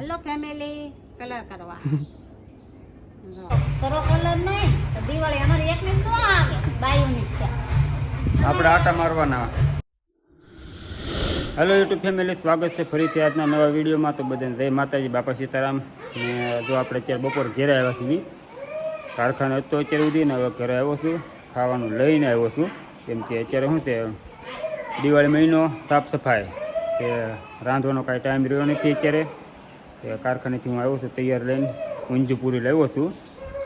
Hello family colour કરવા. કરો colour નહીં તો દિવાળી અમારી એક ની તો આવે. બાયુની છે. આપણે આટા મારવાના. હેલો યુટ્યુબ ફેમિલી સ્વાગત છે ફરીથી આજના નવા વિડીયોમાં. તો બધાને જય માતાજી બાપા સીતારામ. ને જો આપણે અત્યારે બપોર ઘેરે આવ્યા છીએ. કારખાને હતો અત્યારે સુધી ને હવે ઘરે આવ્યો છું. ખાવાનું લઈને આવ્યો છું. કેમ કે અત્યારે શું છે દિવાળી મહિનો સાફ સફાઈ. કે રાંધવાનો કાંઈ ટાઈમ રહ્યો નથી અત્યારે. તે કારખાનેથી હું આવ્યો છું તૈયાર લઈને ઊંઝી પૂરી લાવ્યો છું.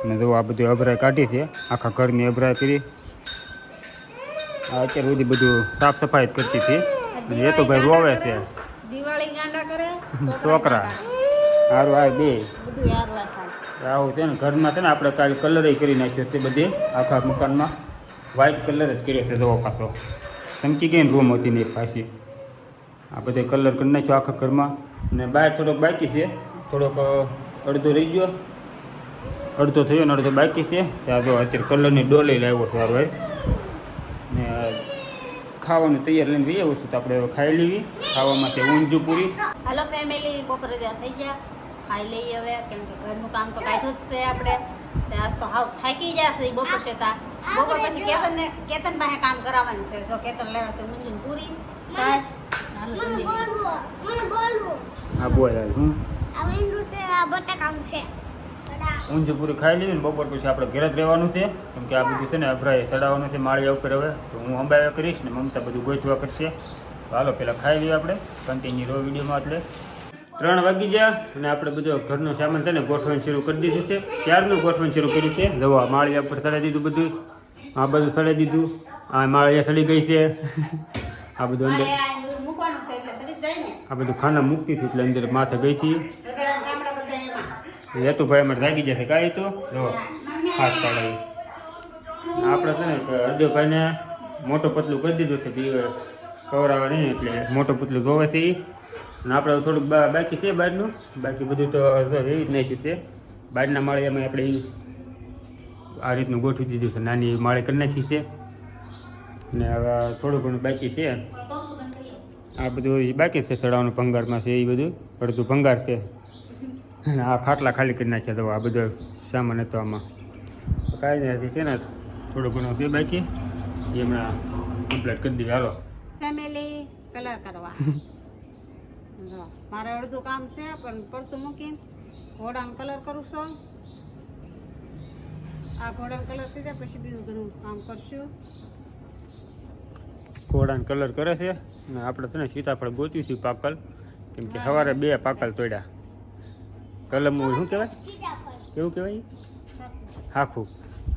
અને જો આ બધી અભરાઈ કાઢી છે આખા ઘરની અભરાઈ કરી. અત્યાર સુધી બધું સાફ સફાઈ જ કરતી હતી. અને એ તો ભાઈ રોવે છે. છોકરા સારું આ બે. આવું છે ને ઘરમાં છે ને આપણે કાલે કલર કરી નાખ્યો છે બધે આખા મકાનમાં. વ્હાઇટ કલર જ કર્યો છે જોવો પાછો. ચમકી ગઈ ને રૂમ હતી ને પાછી. આ બધે કલર કરી નાખ્યો આખા ઘરમાં. અને બહાર થોડોક બાકી છે. થોડોક અ, અડધો રહી ગયો. અડધો થયો ને અડધો બાકી છે. ત્યાં જો અત્યારે કલરની ડોલી લાવ્યો છે સારું ને ખાવાનું તૈયાર લઈને જઈએ વસ્તુ તો આપણે હવે ખાઈ લેવી. ખાવામાં તે ઊંઝું પૂરી. હાલો ફેમિલી બપોરે જેવા થઈ ગયા. ખાઈ લઈએ હવે કેમ કે ઘરનું કામ તો કાઢ્યું જ છે આપણે. તે આજ તો હાવ થાકી ગયા છે ઈ બપોર છતાં બપોર પછી કેતન ને કેતન પાસે કામ કરાવવાનું છે. જો કેતન લેવા છે ઊંધિયું ને પૂરી. છાશ હાલો જમી લઈએ. હું બટાકાનું પૂરી ખાઈ લીધી ને બપોર પછી આપણે ઘરે જ રહેવાનું છે. કેમ કે આ બધું છે ને અભરાય ચડાવવાનું છે માળિયા ઉપર હવે. તો હું અંબાવે કરીશ ને મમતા બધું ગોઠવા કરશે. તો હાલો પહેલાં ખાઈ લઈએ આપણે. કન્ટિન્યુ રહો વિડીયોમાં એટલે. ત્રણ વાગી ગયા અને આપણે બધો ઘરનો સામાન છે ને ગોઠવણ શરૂ કરી દીધું છે. ક્યારનું ગોઠવણ શરૂ કર્યું છે? જવા માળિયા ઉપર સડાઈ દીધું બધું. આ બધું ચડાવી દીધું. આ માળિયા સડી ગઈ છે. આ બધું અંદર આ એ બધું મૂકવાનું છે એટલે સડી જ જાય ને આ બધું ખાના મૂકતી હતી એટલે અંદર માથે ગઈ હતી. હેતુભાઈ અમારે જાગી જશે કાંઈ તો? જો, હાથ પાડાવી આપણે છે ને અડદેભાઈને મોટું પતલું કરી દીધું છે કવરાવા નહીં, એટલે મોટું પતલું ધોવે છે. અને આપણે થોડુંક બાકી છે બહારનું બાકી બધું તો એવી જ નાખ્યું છે બહારના માળિયામાં આપણે આ રીતનું ગોઠવી દીધું છે. નાની માળે માળી કરી નાખી છે. ને હવે થોડું ઘણું બાકી છે. આ બધું બાકી છે ચડાવવાનું ભંગારમાં છે એ બધું અડધું ભંગાર છે. અને આ ખાટલા ખાલી કરી નાખ્યા તો આ બધો સામાન હતો આમાં. કાંઈ નથી છે ને થોડું ઘણું છે બાકી. એ હમણાં કમ્પ્લીટ કરી દીધી. હાલો. કલર કરવા. મારે અડધું કામ છે, પણ પડતું મૂકીને ઘોડાનો કલર કરું છું. આ ઘોડાનો કલર થઈ જાય, પછી બીજું ઘણું કામ કરશું. ઘોડાનો કલર કરે છે. અને આપણે છે ને સીતાફળ ગોત્યું છે પાકલ. કેમ કે સવારે બે પાકલ તોડ્યા. કલમ શું કહેવાય? કેવું કહેવાય? હાખું.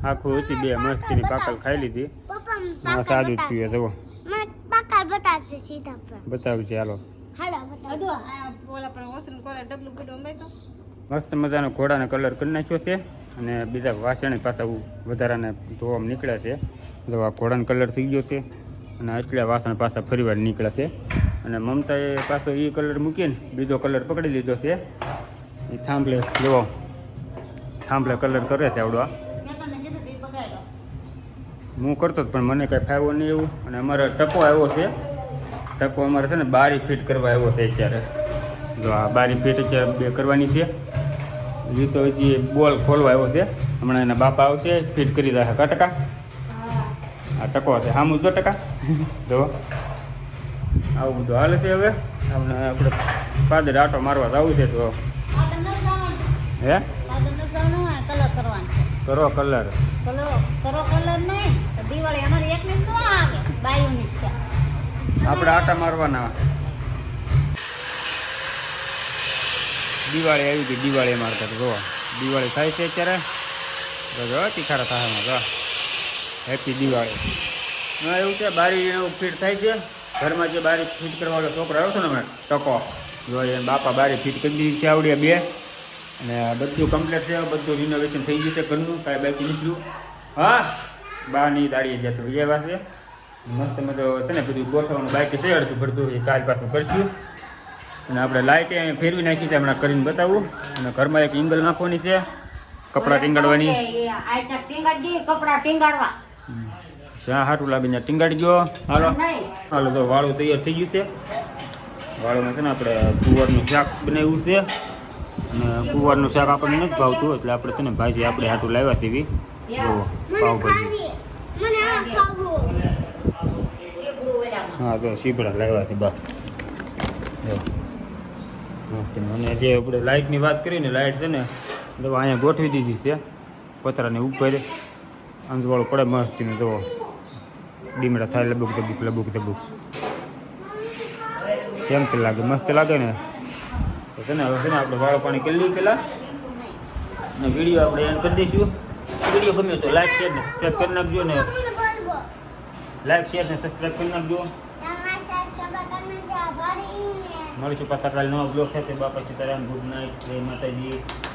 હાખું હતી બે મસ્તીની પાકલ ખાઈ લીધી. હા સાદું જ પીએ જવો બકા બતાવશે બતાવું છે હાલો. હાલો બતાવ બધું આ ઓલા પણ વસરું કરે ડબલું બધું અંબાઈ તો? મસ્ત મજાનો ઘોડાનો કલર કરી નાખ્યો છે. અને બીજા વાસણ પાછા વધારાને ધોવામાં નીકળ્યા છે. જો આ ઘોડાનો કલર થઈ ગયો છે. અને એટલે વાસણ પાછા ફરીવાર નીકળે છે. અને મમતાએ પાછો એ કલર મૂકીને બીજો કલર પકડી લીધો છે. એ થાંભલે જુઓ થાંભલે કલર કરે છે આવડો હું કરતો પણ મને કાંઈ ફાવ્યો નહીં એવું. અને અમારે ટકો આવ્યો છે. ટકો અમારે છે ને બારી ફિટ કરવા આવ્યો છે અત્યારે. જો આ બારી ફિટ અત્યારે બે કરવાની છે. હજી તો હજી બોલ ખોલવા આવ્યો છે. હમણાં એના બાપા આવશે ફિટ કરી રાખે. કા ટકા આ ટકો છે હા મુદ્દો ટકા. જો આવું બધું હાલે છે હવે. આપણે આપણે પાદર આટો મારવા જવું છે તો. હે? કરો કલર. કલો કરો કલર નહીં દિવાળી અમારી એક આપણે આટા મારવાના. દિવાળી આવી ગઈ દિવાળી મારતા જો દિવાળી થાય છે અત્યારે. જો તીખારા જો હેપી દિવાળી હા એવું છે બારી એવું ફિટ થાય છે. ઘરમાં જે બારી ફિટ કરવા વાળો છોકરો આવ્યો છે ને હમણાં ટકો. જોઈએ બાપા બારી ફિટ કરી દીધી છે આવડ્યા બે. અને બધું કમ્પ્લીટ છે બધું રિનોવેશન થઈ ગયું છે ઘરનું કાંઈ બાકી નીકળ્યું હા બાની દાડીએ જતું વ્યવહાર છે. મસ્ત મજો છે ને બધું ગોઠવવાનું બાકી છે અડધું ભરતું એ કાલ પાછું કરશું. અને આપણે લાઇટ અહીંયા ફેરવી નાખી છે હમણાં કરીને બતાવું. અને ઘરમાં એક ઇંગલ નાખવાની છે કપડાં ટીંગાડવાની. કપડાં ટીંગાડવા. જ્યાં સારું લાગે ત્યાં ટીંગાડી ગયો હાલો. હાલો તો વાળું તૈયાર થઈ ગયું છે. વાળુમાં છે ને આપણે કુંવરનું શાક બનાવ્યું છે. અને કુંવરનું શાક આપણને નથી ભાવતું એટલે આપણે છે ને ભાજી આપણે હાટું લાવ્યા તેવી. જુઓ પાવભાજી. હા તો શીપડા લાવ્યા છે બા. અને જે આપણે લાઇટની વાત કરીને લાઇટ છે ને તો અહીંયા ગોઠવી દીધી છે. પતરાની ઉપર. અંજવાળું પડે મસ્તીનું જો ડીમડા થાય લબુક ધબુક લબુક ધબુક કેમ તે લાગે? મસ્ત લાગે ને? તો છે હવે છે ને આપણે વાળો પાણી કરી લઈએ પેલા અને વીડિયો આપણે એન્ડ કરી દઈશું. વીડિયો ગમ્યો તો લાઈક, શેર ને સબસ્ક્રાઈબ કરી નાખજો ને. લાઈક, શેર ને સબસ્ક્રાઈબ કરી નાખજો. મળીશું પાછા કાલે નવા બ્લોગ સાથે બાપા સીતારામ ગુડ નાઇટ જય માતાજી.